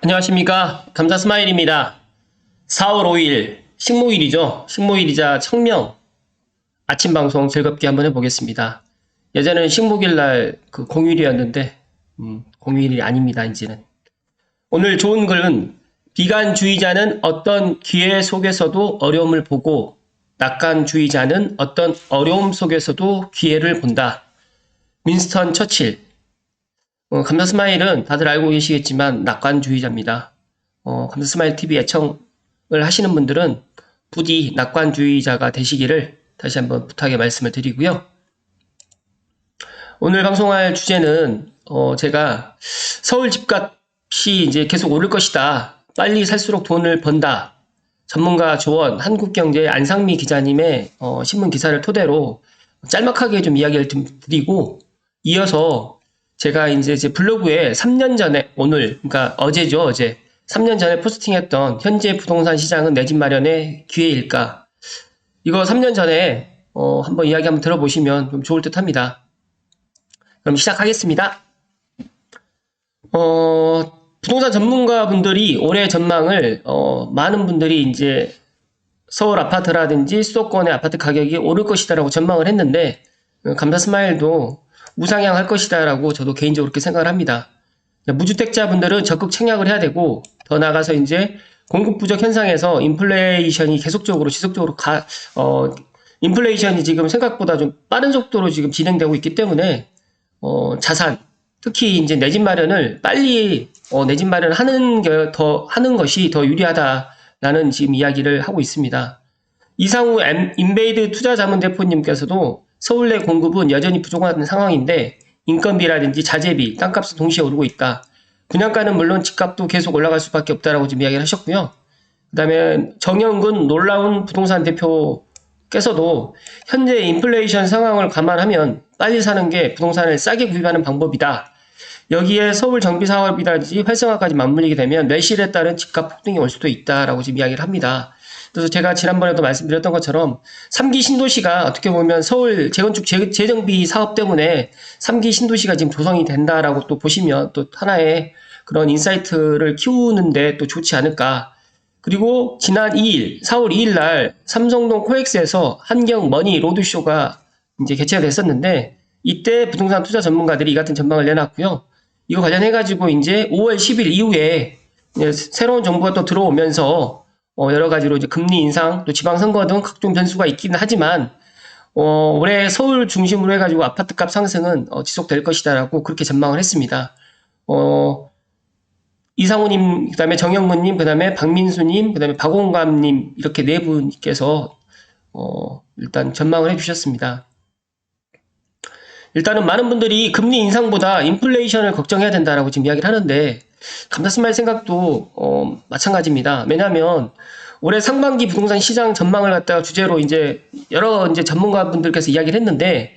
안녕하십니까. 감사 스마일입니다. 4월 5일, 식목일이죠. 식목일이자 청명. 아침 방송 즐겁게 한번 해보겠습니다. 예전에는 식목일 날 그 공휴일이었는데, 음, 공휴일이 아닙니다, 이제는. 오늘 좋은 글은 비관주의자는 어떤 기회 속에서도 어려움을 보고, 낙관주의자는 어떤 어려움 속에서도 기회를 본다. 윈스턴 처칠. 어, 감사 스마일은 다들 알고 계시겠지만 낙관주의자입니다. 어, 감사 스마일 TV 애청을 하시는 분들은 부디 낙관주의자가 되시기를 다시 한번 부탁의 말씀을 드리고요. 오늘 방송할 주제는 어, 제가 서울 집값이 이제 계속 오를 것이다. 빨리 살수록 돈을 번다. 전문가 조언 한국경제 안상미 기자님의 어, 신문 기사를 토대로 짤막하게 좀 이야기를 좀 드리고 이어서 제가 이제 제 블로그에 3년 전에 오늘 그러니까 어제죠 어제 3년 전에 포스팅했던 현재 부동산 시장은 내 집 마련의 기회일까 이거 3년 전에 어, 한번 이야기 한번 들어보시면 좀 좋을 듯합니다. 그럼 시작하겠습니다. 어, 부동산 전문가 분들이 올해 전망을 어, 많은 분들이 이제 서울 아파트라든지 수도권의 아파트 가격이 오를 것이다라고 전망을 했는데 어, 감사 스마일도 무상향할 것이다라고 저도 개인적으로 그렇게 생각을 합니다. 무주택자분들은 적극 청약을 해야 되고 더 나아가서 이제 공급 부족 현상에서 인플레이션이 계속적으로 지속적으로 가, 어, 인플레이션이 지금 생각보다 좀 빠른 속도로 지금 진행되고 있기 때문에 어, 자산 특히 이제 내 집 마련을 빨리 어, 내 집 마련 하는 게 더 하는 것이 더 유리하다라는 지금 이야기를 하고 있습니다. 이상우 엠- 인베이드 투자자문 대표님께서도 서울 내 공급은 여전히 부족한 상황인데 인건비라든지 자재비, 땅값은 동시에 오르고 있다. 분양가는 물론 집값도 계속 올라갈 수밖에 없다라고 지금 이야기를 하셨고요. 그 다음에 정영근 놀라운 부동산 대표께서도 현재 인플레이션 상황을 감안하면 빨리 사는 게 부동산을 싸게 구입하는 방법이다. 여기에 서울 정비 사업이라든지 활성화까지 맞물리게 되면 매실에 따른 집값 폭등이 올 수도 있다라고 지금 이야기를 합니다. 그래서 제가 지난번에도 말씀드렸던 것처럼 3기 신도시가 어떻게 보면 서울 재건축 재- 재정비 사업 때문에 3기 신도시가 지금 조성이 된다라고 또 보시면 또 하나의 그런 인사이트를 키우는데 또 좋지 않을까. 그리고 지난 2일, 4월 2일 날 삼성동 코엑스에서 한경 머니 로드쇼가 이제 개최가 됐었는데 이때 부동산 투자 전문가들이 이 같은 전망을 내놨고요. 이거 관련해가지고 이제 5월 10일 이후에 새로운 정부가 또 들어오면서 어, 여러 가지로 이제 금리 인상, 또 지방선거 등 각종 변수가 있기는 하지만, 어, 올해 서울 중심으로 해가지고 아파트 값 상승은 어, 지속될 것이다라고 그렇게 전망을 했습니다. 어, 이상우님, 그 다음에 정영문님, 그 다음에 박민수님, 그 다음에 박홍감님, 이렇게 네 분께서, 어, 일단 전망을 해주셨습니다. 일단은 많은 분들이 금리 인상보다 인플레이션을 걱정해야 된다라고 지금 이야기를 하는데, 감사스마일 생각도 어, 마찬가지입니다. 왜냐하면 올해 상반기 부동산 시장 전망을 갖다가 주제로 이제 여러 이제 전문가분들께서 이야기를 했는데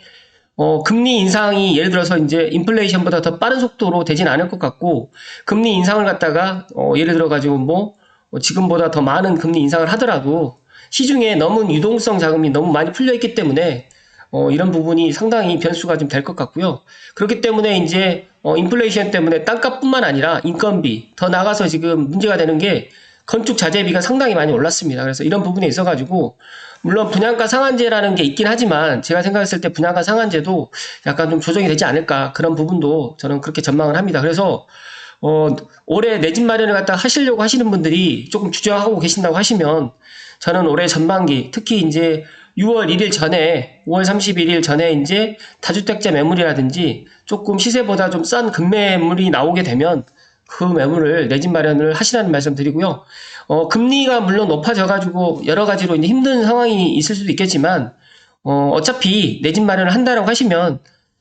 어, 금리 인상이 예를 들어서 이제 인플레이션보다 더 빠른 속도로 되진 않을 것 같고 금리 인상을 갖다가 어, 예를 들어 가지고 뭐 어, 지금보다 더 많은 금리 인상을 하더라도 시중에 너무 유동성 자금이 너무 많이 풀려 있기 때문에 어, 이런 부분이 상당히 변수가 좀 될 것 같고요. 그렇기 때문에 이제 어, 인플레이션 때문에 땅값뿐만 아니라 인건비 더 나가서 지금 문제가 되는 게 건축 자재비가 상당히 많이 올랐습니다. 그래서 이런 부분에 있어가지고 물론 분양가 상한제라는 게 있긴 하지만 제가 생각했을 때 분양가 상한제도 약간 좀 조정이 되지 않을까 그런 부분도 저는 그렇게 전망을 합니다. 그래서 어, 올해 내 집 마련을 갖다 하시려고 하시는 분들이 조금 주저하고 계신다고 하시면 저는 올해 전반기 특히 이제 6월 1일 전에 5월 31일 전에 이제 다주택자 매물이라든지 조금 시세보다 좀싼 급매물이 나오게 되면 그 매물을 내 집 마련을 하시라는 말씀 드리고요. 어, 금리가 물론 높아져 가지고 여러 가지로 이제 힘든 상황이 있을 수도 있겠지만 어, 어차피 내 집 마련을 한다라고 하시면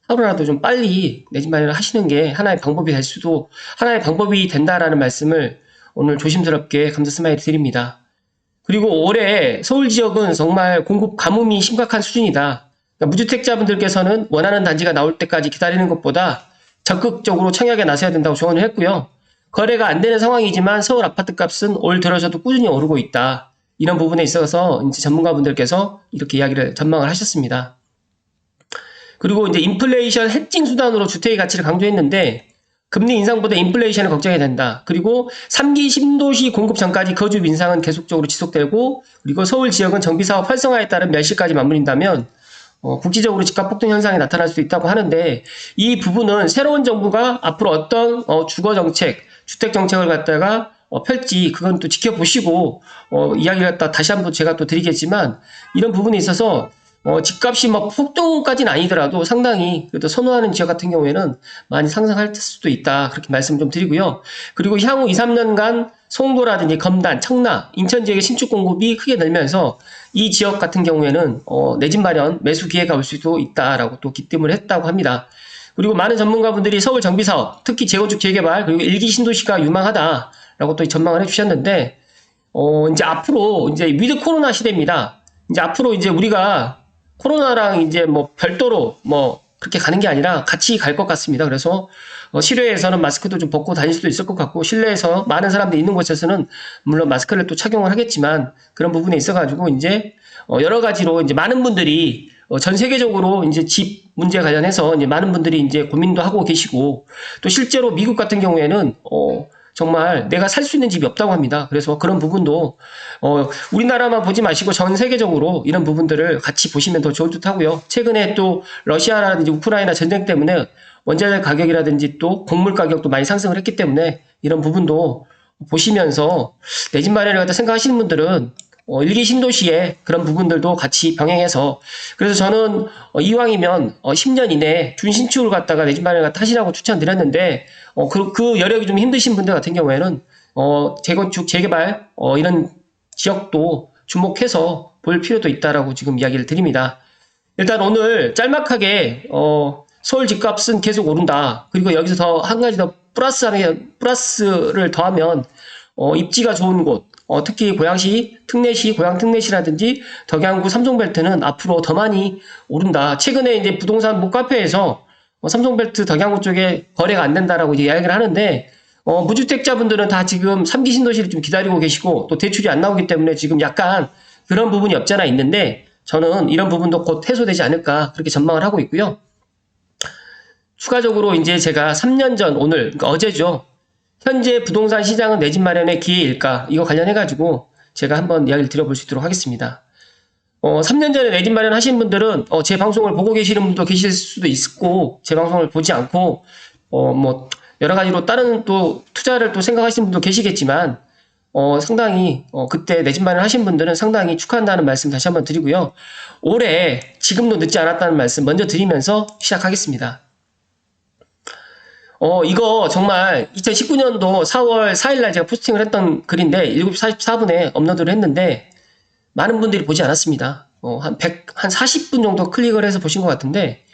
하루라도 좀 빨리 내 집 마련을 하시는 게 하나의 방법이 될 수도 하나의 방법이 된다라는 말씀을 오늘 조심스럽게 감사 스마일 드립니다. 그리고 올해 서울 지역은 정말 공급 가뭄이 심각한 수준이다. 그러니까 무주택자분들께서는 원하는 단지가 나올 때까지 기다리는 것보다 적극적으로 청약에 나서야 된다고 조언을 했고요. 거래가 안 되는 상황이지만 서울 아파트 값은 올 들어서도 꾸준히 오르고 있다. 이런 부분에 있어서 이제 전문가분들께서 이렇게 이야기를 전망을 하셨습니다. 그리고 이제 인플레이션 해칭 수단으로 주택의 가치를 강조했는데 금리 인상보다 인플레이션을 걱정해야 된다. 그리고 3기 신도시 공급 전까지 거주 민상은 계속적으로 지속되고 그리고 서울 지역은 정비 사업 활성화에 따른 멸시까지 맞물린다면 어, 국지적으로 집값 폭등 현상이 나타날 수도 있다고 하는데 이 부분은 새로운 정부가 앞으로 어떤 어, 주거 정책, 주택 정책을 갖다가 어, 펼지 그건 또 지켜보시고 어, 이야기를 갖다 다시 한번 제가 또 드리겠지만 이런 부분에 있어서 어, 집값이 막 폭등까지는 아니더라도 상당히 그래도 선호하는 지역 같은 경우에는 많이 상승할 수도 있다. 그렇게 말씀 좀 드리고요. 그리고 향후 2, 3년간 송도라든지 검단, 청라, 인천 지역의 신축 공급이 크게 늘면서 이 지역 같은 경우에는 어, 내 집 마련 매수 기회가 올 수도 있다라고 또 기뜸을 했다고 합니다. 그리고 많은 전문가분들이 서울 정비 사업, 특히 재건축 재개발 그리고 일기 신도시가 유망하다라고 또 전망을 해주셨는데 어, 이제 앞으로 이제 위드 코로나 시대입니다. 이제 앞으로 이제 우리가 코로나랑 이제 뭐 별도로 뭐 그렇게 가는 게 아니라 같이 갈 것 같습니다. 그래서 어, 실외에서는 마스크도 좀 벗고 다닐 수도 있을 것 같고 실내에서 많은 사람들이 있는 곳에서는 물론 마스크를 또 착용을 하겠지만 그런 부분에 있어가지고 이제 어, 여러 가지로 이제 많은 분들이 어, 전 세계적으로 이제 집 문제 관련해서 이제 많은 분들이 이제 고민도 하고 계시고 또 실제로 미국 같은 경우에는 어, 정말 내가 살 수 있는 집이 없다고 합니다. 그래서 그런 부분도 어, 우리나라만 보지 마시고 전 세계적으로 이런 부분들을 같이 보시면 더 좋을 듯 하고요. 최근에 또 러시아라든지 우크라이나 전쟁 때문에 원자재 가격이라든지 또 곡물 가격도 많이 상승을 했기 때문에 이런 부분도 보시면서 내 집 마련을 갖다 생각하시는 분들은 어, 일기 신도시에 그런 부분들도 같이 병행해서 그래서 저는 어, 이왕이면 어, 10년 이내에 준신축을 갖다가 내 집 마련을 갖다 하시라고 추천드렸는데 어, 그, 그 여력이 좀 힘드신 분들 같은 경우에는 어, 재건축, 재개발 어, 이런 지역도 주목해서 볼 필요도 있다라고 지금 이야기를 드립니다. 일단 오늘 짤막하게 어, 서울 집값은 계속 오른다. 그리고 여기서 더 한 가지 더 플러스 하는 플러스를 더하면 어, 입지가 좋은 곳, 어, 특히 고양시, 특례시, 고양 특례시라든지 덕양구 삼성벨트는 앞으로 더 많이 오른다. 최근에 이제 부동산 목카페에서 어, 삼성벨트 덕양구 쪽에 거래가 안 된다라고 이제 이야기를 하는데 어, 무주택자분들은 다 지금 3기 신도시를 좀 기다리고 계시고 또 대출이 안 나오기 때문에 지금 약간 그런 부분이 없잖아 있는데 저는 이런 부분도 곧 해소되지 않을까 그렇게 전망을 하고 있고요. 추가적으로 이제 제가 3년 전 오늘 그러니까 어제죠. 현재 부동산 시장은 내 집 마련의 기회일까? 이거 관련해가지고 제가 한번 이야기를 드려볼 수 있도록 하겠습니다. 어, 3년 전에 내 집 마련 하신 분들은 어, 제 방송을 보고 계시는 분도 계실 수도 있고 제 방송을 보지 않고 어, 뭐 여러 가지로 다른 또 투자를 또 생각하시는 분도 계시겠지만 어, 상당히 어, 그때 내 집 마련 하신 분들은 상당히 축하한다는 말씀 다시 한번 드리고요. 올해 지금도 늦지 않았다는 말씀 먼저 드리면서 시작하겠습니다. 어, 이거 정말 2019년도 4월 4일날 제가 포스팅을 했던 글인데 7시 44분에 업로드를 했는데 많은 분들이 보지 않았습니다. 어, 한 100, 한 40분 정도 클릭을 해서 보신 것 같은데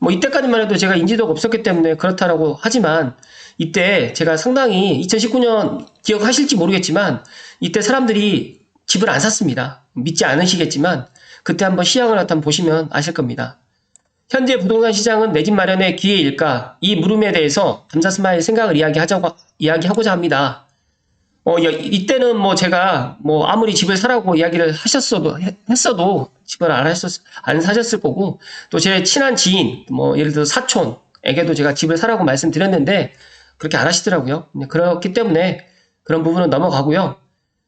뭐 이때까지만 해도 제가 인지도가 없었기 때문에 그렇다라고 하지만 이때 제가 상당히 2019년 기억하실지 모르겠지만 이때 사람들이 집을 안 샀습니다. 믿지 않으시겠지만 그때 한번 시향을 한번 보시면 아실 겁니다. 현재 부동산 시장은 내 집 마련의 기회일까? 이 물음에 대해서 감사 스마일 생각을 이야기하자고, 이야기하고자 합니다. 어, 여- 이때는 뭐 제가 뭐 아무리 집을 사라고 이야기를 하셨어도, 했- 했어도 집을 안 하셨, 안 사셨을 거고, 또 제 친한 지인, 뭐 예를 들어 사촌에게도 제가 집을 사라고 말씀드렸는데, 그렇게 안 하시더라고요. 네, 그렇기 때문에 그런 부분은 넘어가고요.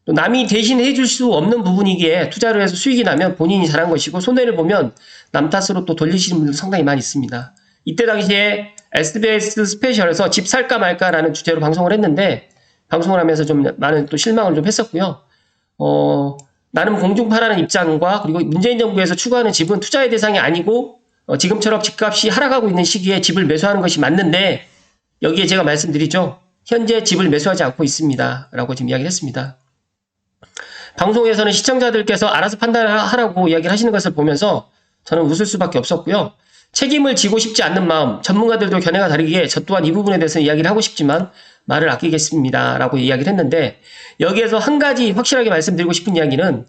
또 남이 대신 해줄 수 없는 부분이기에 투자를 해서 수익이 나면 본인이 잘한 것이고 손해를 보면 남 탓으로 또 돌리시는 분들 상당히 많이 있습니다. 이때 당시에 SBS 스페셜에서 집 살까 말까라는 주제로 방송을 했는데 방송을 하면서 좀 많은 또 실망을 좀 했었고요. 어, 나름 공중파라는 입장과 그리고 문재인 정부에서 추구하는 집은 투자의 대상이 아니고 어, 지금처럼 집값이 하락하고 있는 시기에 집을 매수하는 것이 맞는데 여기에 제가 말씀드리죠. 현재 집을 매수하지 않고 있습니다. 라고 지금 이야기를 했습니다. 방송에서는 시청자들께서 알아서 판단하라고 이야기를 하시는 것을 보면서 저는 웃을 수밖에 없었고요. 책임을 지고 싶지 않는 마음, 전문가들도 견해가 다르기에 저 또한 이 부분에 대해서 이야기를 하고 싶지만 말을 아끼겠습니다. 라고 이야기를 했는데 여기에서 한 가지 확실하게 말씀드리고 싶은 이야기는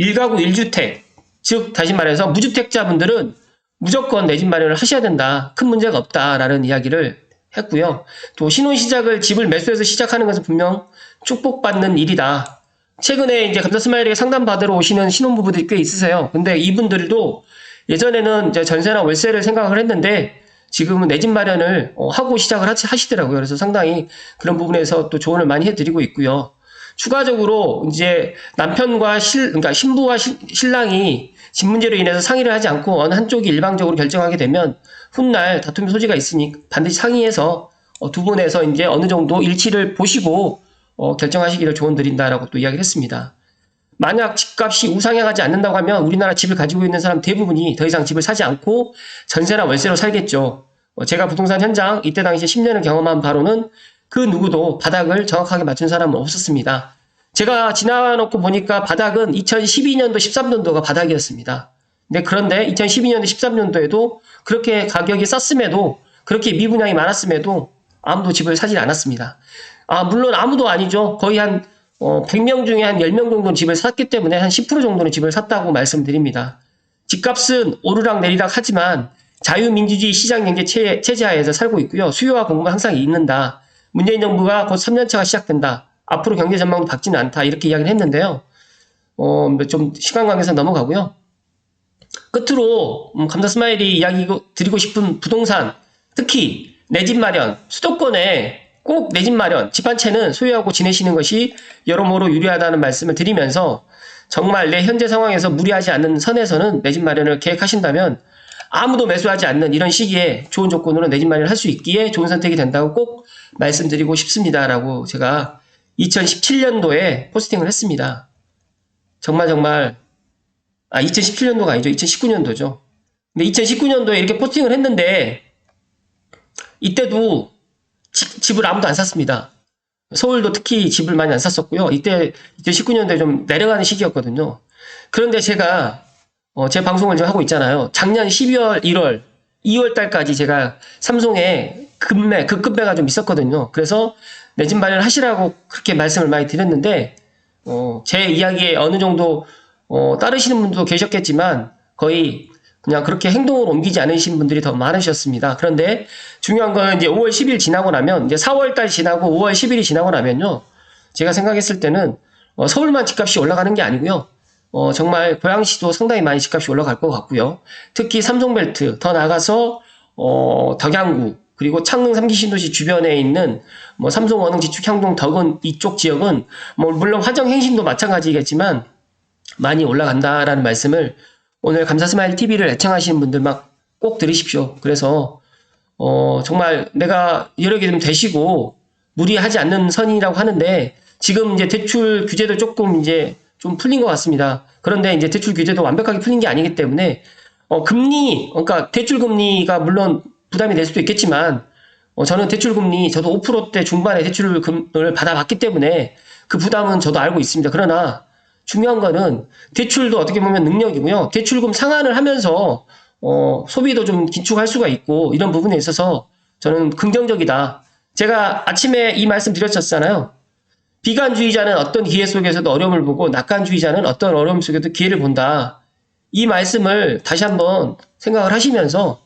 1가구 1주택, 즉 다시 말해서 무주택자분들은 무조건 내 집 마련을 하셔야 된다. 큰 문제가 없다라는 이야기를 했고요. 또 신혼 시작을 집을 매수해서 시작하는 것은 분명 축복받는 일이다. 최근에 이제 감사 스마일에게 상담 받으러 오시는 신혼부부들이 꽤 있으세요. 근데 이분들도 예전에는 이제 전세나 월세를 생각을 했는데 지금은 내 집 마련을 어, 하고 시작을 하- 하시더라고요. 그래서 상당히 그런 부분에서 또 조언을 많이 해드리고 있고요. 추가적으로 이제 남편과 실, 그러니까 신부와 신- 신랑이 집 문제로 인해서 상의를 하지 않고 어느 한쪽이 일방적으로 결정하게 되면 훗날 다툼의 소지가 있으니 반드시 상의해서 어, 두 분에서 이제 어느 정도 일치를 보시고 어, 결정하시기를 조언드린다라고 또 이야기를 했습니다. 만약 집값이 우상향하지 않는다고 하면 우리나라 집을 가지고 있는 사람 대부분이 더 이상 집을 사지 않고 전세나 월세로 살겠죠. 어, 제가 부동산 현장 이때 당시에 10년을 경험한 바로는 그 누구도 바닥을 정확하게 맞춘 사람은 없었습니다. 제가 지나놓고 보니까 바닥은 2012년도, 13년도가 바닥이었습니다. 근데 그런데 2012년도, 13년도에도 그렇게 가격이 쌌음에도 그렇게 미분양이 많았음에도 아무도 집을 사지 않았습니다. 아, 물론 아무도 아니죠. 거의 한 어, 100명 중에 한 10명 정도는 집을 샀기 때문에 한 10% 정도는 집을 샀다고 말씀드립니다. 집값은 오르락 내리락 하지만 자유민주주의 시장경제 체- 체제하에서 살고 있고요. 수요와 공급은 항상 있는다. 문재인 정부가 곧 3년차가 시작된다. 앞으로 경제 전망도 밝지는 않다. 이렇게 이야기를 했는데요. 어, 좀 시간 관계상 넘어가고요. 끝으로 음, 감사 스마일이 이야기 드리고 싶은 부동산, 특히 내 집 마련, 수도권에 꼭 내 집 마련, 집 한 채는 소유하고 지내시는 것이 여러모로 유리하다는 말씀을 드리면서 정말 내 현재 상황에서 무리하지 않는 선에서는 내 집 마련을 계획하신다면 아무도 매수하지 않는 이런 시기에 좋은 조건으로 내 집 마련을 할 수 있기에 좋은 선택이 된다고 꼭 말씀드리고 싶습니다라고 제가 2017년도에 포스팅을 했습니다. 정말 정말 아 2017년도가 아니죠. 2019년도죠. 근데 2019년도에 이렇게 포스팅을 했는데 이때도 집- 집을 아무도 안 샀습니다. 서울도 특히 집을 많이 안 샀었고요. 이때 2019년도에 좀 내려가는 시기였거든요. 그런데 제가 어, 제 방송을 지금 하고 있잖아요. 작년 12월, 1월, 2월 달까지 제가 삼성에 급매, 급급매가 좀 있었거든요. 그래서 내 집 마련을 하시라고 그렇게 말씀을 많이 드렸는데, 어, 제 이야기에 어느 정도, 어, 따르시는 분도 계셨겠지만, 거의 그냥 그렇게 행동을 옮기지 않으신 분들이 더 많으셨습니다. 그런데 중요한 건 이제 5월 10일 지나고 나면, 이제 4월 달 지나고 5월 10일이 지나고 나면요. 제가 생각했을 때는, 어, 서울만 집값이 올라가는 게 아니고요. 어, 정말 고양시도 상당히 많이 집값이 올라갈 것 같고요. 특히 삼성벨트, 더 나가서, 어, 덕양구, 그리고 창릉 삼기 신도시 주변에 있는 뭐 삼성 원흥 지축 향동 덕은 이쪽 지역은 뭐 물론 화정 행신도 마찬가지겠지만 많이 올라간다라는 말씀을 오늘 감사 스마일 TV를 애청하시는 분들 막꼭 들으십시오. 그래서 어, 정말 내가 여러 개 좀 되시고 무리하지 않는 선이라고 하는데 지금 이제 대출 규제도 조금 이제 좀 풀린 것 같습니다. 그런데 이제 대출 규제도 완벽하게 풀린 게 아니기 때문에 어, 금리, 그러니까 대출 금리가 물론 부담이 될 수도 있겠지만 어, 저는 대출 금리 저도 5%대 중반의 대출금을 받아봤기 때문에 그 부담은 저도 알고 있습니다. 그러나 중요한 거는 대출도 어떻게 보면 능력이고요. 대출금 상환을 하면서 어, 소비도 좀 긴축할 수가 있고 이런 부분에 있어서 저는 긍정적이다. 제가 아침에 이 말씀 드렸었잖아요. 비관주의자는 어떤 기회 속에서도 어려움을 보고 낙관주의자는 어떤 어려움 속에도 기회를 본다. 이 말씀을 다시 한번 생각을 하시면서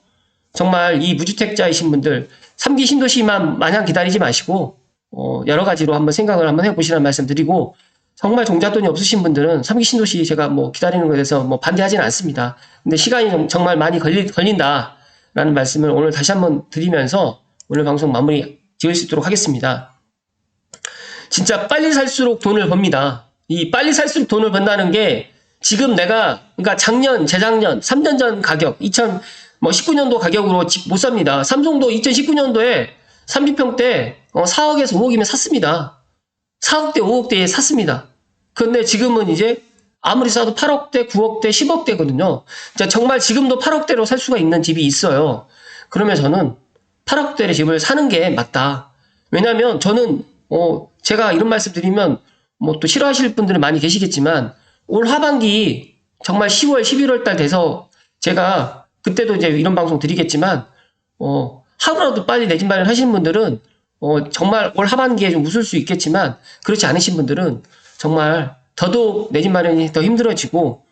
정말 이 무주택자이신 분들 3기 신도시만 마냥 기다리지 마시고 어, 여러 가지로 한번 생각을 한번 해보시라는 말씀 드리고 정말 종잣돈이 없으신 분들은 3기 신도시 제가 뭐 기다리는 것에 대해서 뭐 반대하지는 않습니다. 근데 시간이 좀- 정말 많이 걸리, 걸린다라는 말씀을 오늘 다시 한번 드리면서 오늘 방송 마무리 지을 수 있도록 하겠습니다. 진짜 빨리 살수록 돈을 법니다. 이 빨리 살수록 돈을 번다는 게 지금 내가 그러니까 작년, 재작년, 3년 전 가격, 2000뭐 19년도 가격으로 집 못 삽니다. 삼성도 2019년도에 30평대 4억에서 5억이면 샀습니다. 4억대, 5억대에 샀습니다. 그런데 지금은 이제 아무리 싸도 8억대, 9억대, 10억대거든요. 정말 지금도 8억대로 살 수가 있는 집이 있어요. 그러면 저는 8억대의 집을 사는 게 맞다. 왜냐면 저는 어 제가 이런 말씀 드리면 뭐 또 싫어하실 분들은 많이 계시겠지만 올 하반기 정말 10월, 11월 달 돼서 제가 그때도 이제 이런 방송 드리겠지만 어 하루라도 빨리 내 집 마련 하시는 분들은 어 정말 올 하반기에 좀 웃을 수 있겠지만 그렇지 않으신 분들은 정말 더더욱 내 집 마련이 더 힘들어지고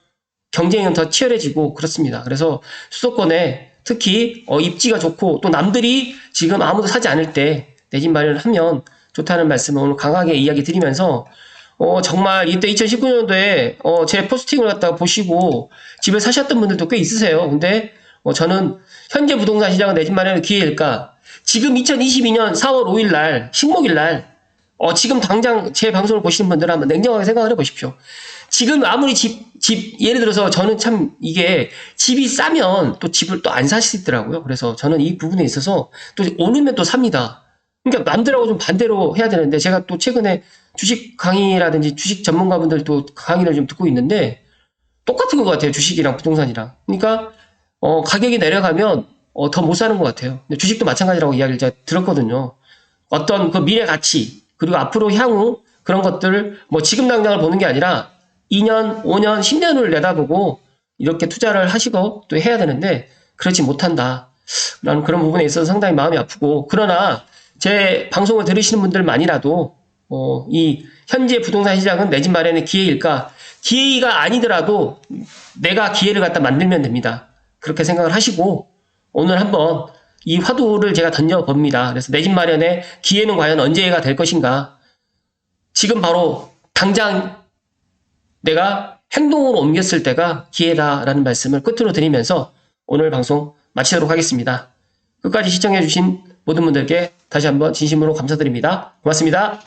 경쟁은 더 치열해지고 그렇습니다. 그래서 수도권에 특히 어, 입지가 좋고 또 남들이 지금 아무도 사지 않을 때 내 집 마련을 하면 좋다는 말씀을 오늘 강하게 이야기 드리면서 어, 정말 이때 2019년도에 어, 제 포스팅을 갖다가 보시고 집을 사셨던 분들도 꽤 있으세요. 근데 어, 저는 현재 부동산 시장은 내 집 마련의 기회일까? 지금 2022년 4월 5일 날, 식목일 날, 어, 지금 당장 제 방송을 보시는 분들은 한번 냉정하게 생각을 해보십시오. 지금 아무리 집, 집, 예를 들어서 저는 참 이게 집이 싸면 또 집을 또 안 사시더라고요. 그래서 저는 이 부분에 있어서 또 오르면 또 삽니다. 그러니까 남들하고 좀 반대로 해야 되는데 제가 또 최근에 주식 강의라든지 주식 전문가분들도 강의를 좀 듣고 있는데 똑같은 것 같아요. 주식이랑 부동산이랑. 그러니까 어, 가격이 내려가면 어, 더 못 사는 것 같아요. 주식도 마찬가지라고 이야기를 제가 들었거든요. 어떤 그 미래 가치 그리고 앞으로 향후 그런 것들 뭐 지금 당장을 보는 게 아니라 2년, 5년, 10년을 내다보고 이렇게 투자를 하시고 또 해야 되는데 그렇지 못한다. 라는 그런 부분에 있어서 상당히 마음이 아프고 그러나 제 방송을 들으시는 분들만이라도 어, 이 현재 부동산 시장은 내 집 마련의 기회일까? 기회가 아니더라도 내가 기회를 갖다 만들면 됩니다. 그렇게 생각을 하시고 오늘 한번 이 화두를 제가 던져봅니다. 그래서 내 집 마련의 기회는 과연 언제가 될 것인가? 지금 바로 당장 내가 행동으로 옮겼을 때가 기회다라는 말씀을 끝으로 드리면서 오늘 방송 마치도록 하겠습니다. 끝까지 시청해주신 모든 분들께 다시 한번 진심으로 감사드립니다. 고맙습니다.